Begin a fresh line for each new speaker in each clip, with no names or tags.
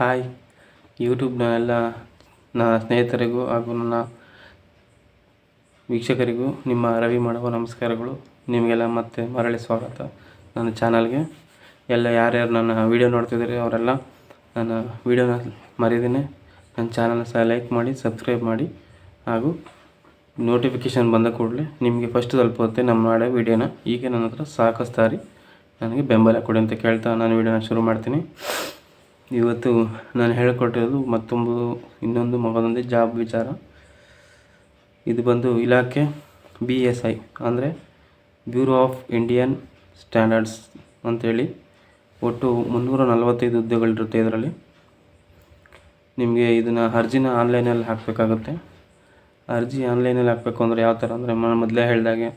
Hi. ಯೂಟ್ಯೂಬ್ನ ಎಲ್ಲ ನನ್ನ ಸ್ನೇಹಿತರಿಗೂ ಹಾಗೂ ನನ್ನ ವೀಕ್ಷಕರಿಗೂ ನಿಮ್ಮ ರವಿ ಮಾಡುವ ನಮಸ್ಕಾರಗಳು. ನಿಮಗೆಲ್ಲ ಮತ್ತೆ ಮರಳಿ ಸ್ವಾಗತ. ನನ್ನ ಚಾನಲ್ಗೆ ಎಲ್ಲ ಯಾರ್ಯಾರು ನನ್ನ ವೀಡಿಯೋ ನೋಡ್ತಿದ್ದಾರೆ ಅವರೆಲ್ಲ ನನ್ನ ವೀಡಿಯೋನ ಮರಿದೇನೆ. ನನ್ನ ಚಾನಲ್ನ ಸಹ ಲೈಕ್ ಮಾಡಿ, ಸಬ್ಸ್ಕ್ರೈಬ್ ಮಾಡಿ ಹಾಗೂ ನೋಟಿಫಿಕೇಷನ್ ಬಂದ ಕೂಡಲೇ ನಿಮಗೆ ಫಸ್ಟ್ ತಲುಪುತ್ತೆ ನಮ್ಮ ಮಾಡೋ ವೀಡಿಯೋನ ಈಗ ನನ್ನ ಹತ್ರ ಸಾಕಷ್ಟು ನನಗೆ ಬೆಂಬಲ ಕೊಡಿ ಅಂತ ಕೇಳ್ತಾ ನಾನು ವೀಡಿಯೋನ ಶುರು ಮಾಡ್ತೀನಿ. ಇವತ್ತು ನಾನು ಹೇಳಿಕೊಟ್ಟಿರೋದು ಮತ್ತೊಂದು, ಇನ್ನೊಂದು ಮಗನೊಂದೇ ಜಾಬ್ ವಿಚಾರ. ಇದು ಬಂದು ಇಲಾಖೆ ಬಿ ಎಸ್ ಐ, ಅಂದರೆ ಬ್ಯೂರೋ ಆಫ್ ಇಂಡಿಯನ್ ಸ್ಟ್ಯಾಂಡರ್ಡ್ಸ್ ಅಂಥೇಳಿ ಒಟ್ಟು ಮುನ್ನೂರ ನಲವತ್ತೈದು ಹುದ್ದೆಗಳಿರುತ್ತೆ ಇದರಲ್ಲಿ. ನಿಮಗೆ ಇದನ್ನು ಅರ್ಜಿನ ಆನ್ಲೈನಲ್ಲಿ ಹಾಕಬೇಕಾಗುತ್ತೆ. ಅರ್ಜಿ ಆನ್ಲೈನಲ್ಲಿ ಹಾಕಬೇಕು ಅಂದರೆ ಯಾವ ಥರ? ಅಂದರೆ ಮೊದಲೇ ಹೇಳಿದಾಗೆ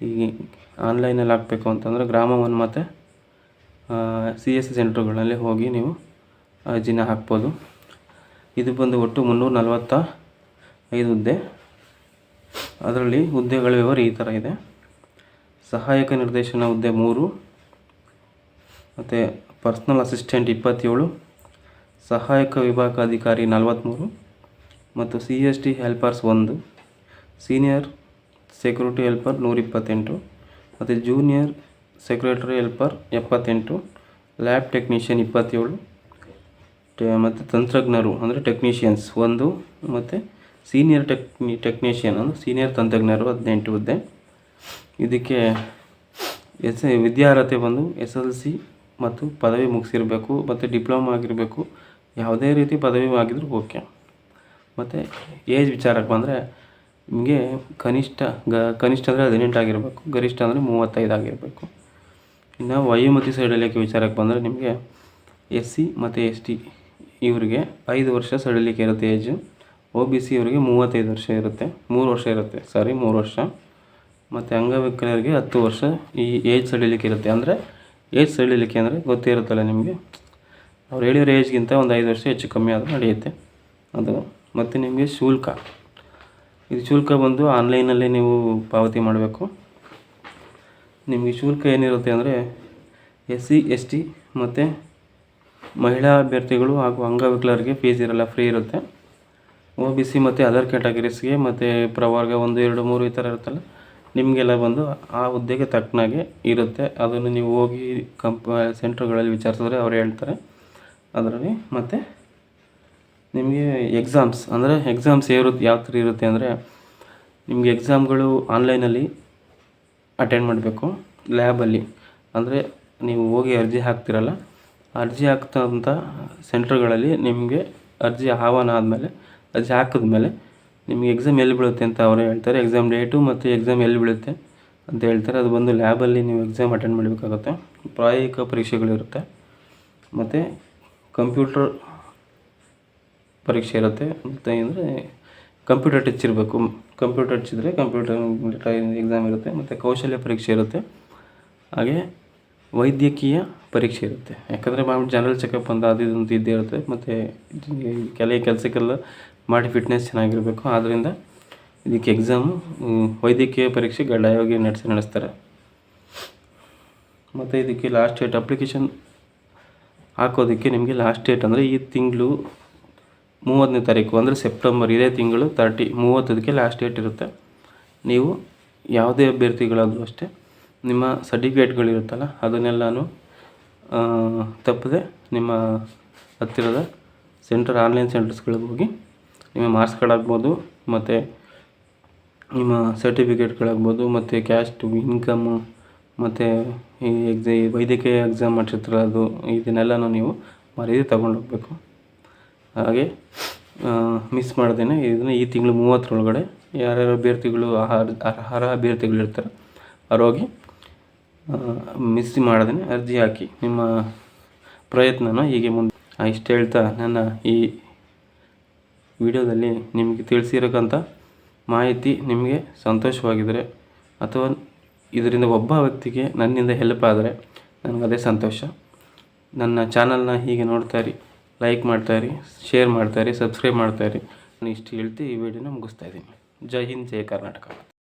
ಈ ಆನ್ಲೈನಲ್ಲಿ ಹಾಕಬೇಕು ಅಂತಂದರೆ ಗ್ರಾಮ ಮತ್ತು ಸಿ ಎಸ್ ಸಿ ಸೆಂಟ್ರುಗಳಲ್ಲಿ ಹೋಗಿ ನೀವು ಅರ್ಜಿನ ಹಾಕ್ಬೋದು. ಇದು ಬಂದು ಒಟ್ಟು ಮುನ್ನೂರ ನಲವತ್ತ ಐದು ಹುದ್ದೆ. ಅದರಲ್ಲಿ ಹುದ್ದೆಗಳ ವಿವರ ಈ ಥರ ಇದೆ. ಸಹಾಯಕ ನಿರ್ದೇಶನ ಹುದ್ದೆ ಮೂರು, ಮತ್ತು ಪರ್ಸ್ನಲ್ ಅಸಿಸ್ಟೆಂಟ್ ಇಪ್ಪತ್ತೇಳು, ಸಹಾಯಕ ವಿಭಾಗ ಅಧಿಕಾರಿ ನಲವತ್ತ್ಮೂರು ಮತ್ತು ಸಿ ಎಸ್ ಟಿ ಹೆಲ್ಪರ್ಸ್ ಒಂದು ಸೀನಿಯರ್ ಸೆಕ್ಯೂರಿಟಿ ಹೆಲ್ಪರ್ ನೂರಿಪ್ಪತ್ತೆಂಟು, ಮತ್ತು ಜೂನಿಯರ್ ಸೆಕ್ರೆಟರಿ ಹೆಲ್ಪರ್ ಎಪ್ಪತ್ತೆಂಟು, ಲ್ಯಾಬ್ ಟೆಕ್ನಿಷಿಯನ್ ಇಪ್ಪತ್ತೇಳು ಮತ್ತು ತಂತ್ರಜ್ಞರು, ಅಂದರೆ ಟೆಕ್ನಿಷಿಯನ್ಸ್ ಒಂದು, ಮತ್ತು ಸೀನಿಯರ್ ಟೆಕ್ನಿ, ಟೆಕ್ನಿಷಿಯನ್, ಅಂದರೆ ಸೀನಿಯರ್ ತಂತ್ರಜ್ಞರು ಹದಿನೆಂಟು ಹುದ್ದೆ. ಇದಕ್ಕೆ ಎಸ್ ವಿದ್ಯಾರ್ಹತೆ ಬಂದು ಎಸ್ ಎಲ್ ಸಿ ಮತ್ತು ಪದವಿ ಮುಗಿಸಿರಬೇಕು, ಮತ್ತು ಡಿಪ್ಲೊಮಾ ಆಗಿರಬೇಕು, ಯಾವುದೇ ರೀತಿ ಪದವಿ ಆಗಿದ್ರೂ ಓಕೆ. ಮತ್ತು ಏಜ್ ವಿಚಾರಕ್ಕೆ ಬಂದರೆ ನಿಮಗೆ ಕನಿಷ್ಠ, ಗ, ಕನಿಷ್ಠ ಅಂದರೆ ಹದಿನೆಂಟು ಆಗಿರಬೇಕು, ಗರಿಷ್ಠ ಅಂದರೆ ಮೂವತ್ತೈದು ಆಗಿರಬೇಕು. ಇನ್ನು ವಯೋಮಿತಿ ಸಡಿಲಿಕೆ ವಿಚಾರಕ್ಕೆ ಬಂದರೆ ನಿಮಗೆ ಎಸ್ ಸಿ ಮತ್ತು ಎಸ್ ಟಿ ಇವರಿಗೆ ಐದು ವರ್ಷ ಸಡಿಲಿಕೆ ಇರುತ್ತೆ ಏಜು. ಒ ಬಿ ಸಿ ಇವರಿಗೆ ಮೂವತ್ತೈದು ವರ್ಷ ಇರುತ್ತೆ. ಮೂರು ವರ್ಷ ಇರುತ್ತೆ. ಸಾರಿ, ಮೂರು ವರ್ಷ. ಮತ್ತು ಅಂಗವಿಕಲರಿಗೆ ಹತ್ತು ವರ್ಷ ಈ ಏಜ್ ಸಡಿಲಿಕೆ ಇರುತ್ತೆ. ಅಂದರೆ ಏಜ್ ಸಡಿಲಿಕೆ ಅಂದರೆ ಗೊತ್ತೇ ಇರುತ್ತಲ್ಲ ನಿಮಗೆ. ಅವ್ರು ಹೇಳಿರೋ ಏಜ್ಗಿಂತ ಒಂದು ಐದು ವರ್ಷ ಹೆಚ್ಚು ಕಮ್ಮಿ ಆದರೂ ನಡೆಯುತ್ತೆ. ಅದು ಮತ್ತು ನಿಮಗೆ ಶುಲ್ಕ. ಇದು ಶುಲ್ಕ ಬಂದು ಆನ್ಲೈನಲ್ಲೇ ನೀವು ಪಾವತಿ ಮಾಡಬೇಕು. ನಿಮಗೆ ಶುಲ್ಕ ಏನಿರುತ್ತೆ ಅಂದರೆ ಎಸ್ ಸಿ ಎಸ್ ಟಿ ಮತ್ತು ಮಹಿಳಾ ಅಭ್ಯರ್ಥಿಗಳು ಹಾಗೂ ಅಂಗವಿಕಲರಿಗೆ ಫೀಸ್ ಇರಲ್ಲ ಫ್ರೀ ಇರುತ್ತೆ. ಓ ಬಿ ಸಿ ಮತ್ತು ಅದರ್ ಕ್ಯಾಟಗರೀಸ್ಗೆ ಮತ್ತು ಪ್ರವರ್ಗ ಒಂದು, ಎರಡು, ಮೂರು ಈ ಥರ ಇರುತ್ತಲ್ಲ, ನಿಮಗೆಲ್ಲ ಬಂದು ಆ ಹುದ್ದೆಗೆ ತಕ್ಕನಾಗೆ ಇರುತ್ತೆ. ಅದನ್ನು ನೀವು ಹೋಗಿ ಕಂಪ, ಸೆಂಟ್ರ್ಗಳಲ್ಲಿ ವಿಚಾರಿಸಿದ್ರೆ ಅವ್ರು ಹೇಳ್ತಾರೆ. ಅದರಲ್ಲಿ ಮತ್ತು ನಿಮಗೆ ಎಕ್ಸಾಮ್ಸ್ ಅಂದರೆ ಎಕ್ಸಾಮ್ಸ್ ಇರುತ್ತೆ ಯಾವ ಥರ ಇರುತ್ತೆ ಅಂದರೆ ನಿಮಗೆ ಎಕ್ಸಾಮ್ಗಳು ಆನ್ಲೈನಲ್ಲಿ ಅಟೆಂಡ್ ಮಾಡಬೇಕು ಲ್ಯಾಬಲ್ಲಿ ಅಂದರೆ ನೀವು ಹೋಗಿ ಅರ್ಜಿ ಹಾಕ್ತಿರಲ್ಲ, ಅರ್ಜಿ ಹಾಕ್ತಂಥ ಸೆಂಟ್ರ್ಗಳಲ್ಲಿ ನಿಮಗೆ ಅರ್ಜಿ ಆಹ್ವಾನ ಆದಮೇಲೆ, ಅರ್ಜಿ ಹಾಕಿದ್ಮೇಲೆ ನಿಮಗೆ ಎಕ್ಸಾಮ್ ಎಲ್ಲಿ ಬೀಳುತ್ತೆ ಅಂತ ಅವರು ಹೇಳ್ತಾರೆ. ಎಕ್ಸಾಮ್ ಡೇಟು ಮತ್ತು ಎಕ್ಸಾಮ್ ಎಲ್ಲಿ ಬೀಳುತ್ತೆ ಅಂತ ಹೇಳ್ತಾರೆ. ಅದು ಬಂದು ಲ್ಯಾಬಲ್ಲಿ ನೀವು ಎಕ್ಸಾಮ್ ಅಟೆಂಡ್ ಮಾಡಬೇಕಾಗುತ್ತೆ. ಪ್ರಾಯೋಗಿಕ ಪರೀಕ್ಷೆಗಳಿರುತ್ತೆ ಮತ್ತು ಕಂಪ್ಯೂಟರ್ ಪರೀಕ್ಷೆ ಇರುತ್ತೆ. ಮತ್ತು ಅಂದರೆ ಕಂಪ್ಯೂಟರ್ ಟಚ್ ಇರಬೇಕು. ಕಂಪ್ಯೂಟರ್ ಟಚ್ ಇದ್ದರೆ ಕಂಪ್ಯೂಟರ್ ಎಕ್ಸಾಮ್ ಇರುತ್ತೆ, ಮತ್ತು ಕೌಶಲ್ಯ ಪರೀಕ್ಷೆ ಇರುತ್ತೆ. ಹಾಗೆ ವೈದ್ಯಕೀಯ ಪರೀಕ್ಷೆ ಇರುತ್ತೆ. ಯಾಕಂದರೆ ಮಾಮೂಲಿ ಜನರಲ್ ಚೆಕಪ್ ಅಂತ ಅದು ಇದು ಅಂತ ಇದ್ದೇ ಇರುತ್ತೆ, ಮತ್ತು ಕೆಲ ಕೆಲಸಕ್ಕೆಲ್ಲ ಮಾಡಿ ಫಿಟ್ನೆಸ್ ಚೆನ್ನಾಗಿರಬೇಕು. ಆದ್ದರಿಂದ ಇದಕ್ಕೆ ಎಕ್ಸಾಮು ವೈದ್ಯಕೀಯ ಪರೀಕ್ಷೆ ಕಡ್ಡಾಯವಾಗಿ ನಡೆಸಿ ನಡೆಸ್ತಾರೆ. ಮತ್ತು ಇದಕ್ಕೆ ಲಾಸ್ಟ್ ಡೇಟ್ ಅಪ್ಲಿಕೇಶನ್ ಹಾಕೋದಕ್ಕೆ ನಿಮಗೆ ಲಾಸ್ಟ್ ಡೇಟ್ ಅಂದರೆ ಈ ತಿಂಗಳು ಮೂವತ್ತನೇ ತಾರೀಕು ಅಂದರೆ ಸೆಪ್ಟೆಂಬರ್ ಇದೇ ತಿಂಗಳು ತರ್ಟಿ ಮೂವತ್ತದಕ್ಕೆ ಲಾಸ್ಟ್ ಡೇಟ್ ಇರುತ್ತೆ. ನೀವು ಯಾವುದೇ ಅಭ್ಯರ್ಥಿಗಳಾದರೂ ಅಷ್ಟೇ ನಿಮ್ಮ ಸರ್ಟಿಫಿಕೇಟ್ಗಳಿರುತ್ತಲ್ಲ ಅದನ್ನೆಲ್ಲನೂ ತಪ್ಪದೆ ನಿಮ್ಮ ಹತ್ತಿರದ ಸೆಂಟರ್ ಆನ್ಲೈನ್ ಸೆಂಟರ್ಸ್ಗಳಿಗೆ ಹೋಗಿ ನಿಮ್ಮ ಮಾರ್ಕ್ಸ್ ಕಾರ್ಡ್ ಆಗ್ಬೋದು ಮತ್ತು ನಿಮ್ಮ ಸರ್ಟಿಫಿಕೇಟ್ಗಳಾಗ್ಬೋದು ಮತ್ತು ಕ್ಯಾಸ್ಟ್ ಇನ್ಕಮ್ಮು ಮತ್ತು ಈ ಎಕ್ಸಾ ವೈದ್ಯಕೀಯ ಎಕ್ಸಾಮ್ ಮಾಡಿರ್ತೀರ ಅದು ಇದನ್ನೆಲ್ಲನೂ ನೀವು ಮರೀದಿ ತೊಗೊಂಡೋಗ್ಬೇಕು. ಹಾಗೆ ಮಿಸ್ ಮಾಡ್ದೇ ಇದನ್ನು ಈ ತಿಂಗಳು ಮೂವತ್ತರೊಳಗಡೆ ಯಾರ್ಯಾರು ಅಭ್ಯರ್ಥಿಗಳು ಅರ್ಹ ಅಭ್ಯರ್ಥಿಗಳಿರ್ತಾರೆ ಅವ್ರು ಹೋಗಿ ಮಿಸ್ ಮಾಡ್ದೇ ಅರ್ಜಿ ಹಾಕಿ ನಿಮ್ಮ ಪ್ರಯತ್ನನ ಹೀಗೆ ಮುಂದೆ ಇಷ್ಟು ಹೇಳ್ತಾ ನನ್ನ ಈ ವಿಡಿಯೋದಲ್ಲಿ ನಿಮಗೆ ತಿಳಿಸಿರಕ್ಕಂಥ ಮಾಹಿತಿ ನಿಮಗೆ ಸಂತೋಷವಾಗಿದ್ದರೆ ಅಥವಾ ಇದರಿಂದ ಒಬ್ಬ ವ್ಯಕ್ತಿಗೆ ನನ್ನಿಂದ ಹೆಲ್ಪ್ ಆದರೆ ನನಗದೇ ಸಂತೋಷ. ನನ್ನ ಚಾನಲ್ನ ಹೀಗೆ ನೋಡ್ತಾಯಿರಿ ಲೈಕ್ ಮಾಡ್ತಾಯಿರಿ ಶೇರ್ ಮಾಡ್ತಾಯಿರಿ ಸಬ್ಸ್ಕ್ರೈಬ್ ಮಾಡ್ತಾಯಿರಿ ನಾನು ಇಷ್ಟು ಹೇಳ್ತಿ, ಈ ವಿಡಿಯೋನ ಮುಗಿಸ್ತಾ ಇದ್ದೀನಿ. ಜೈ ಹಿಂದ್, ಜೈ ಕರ್ನಾಟಕ.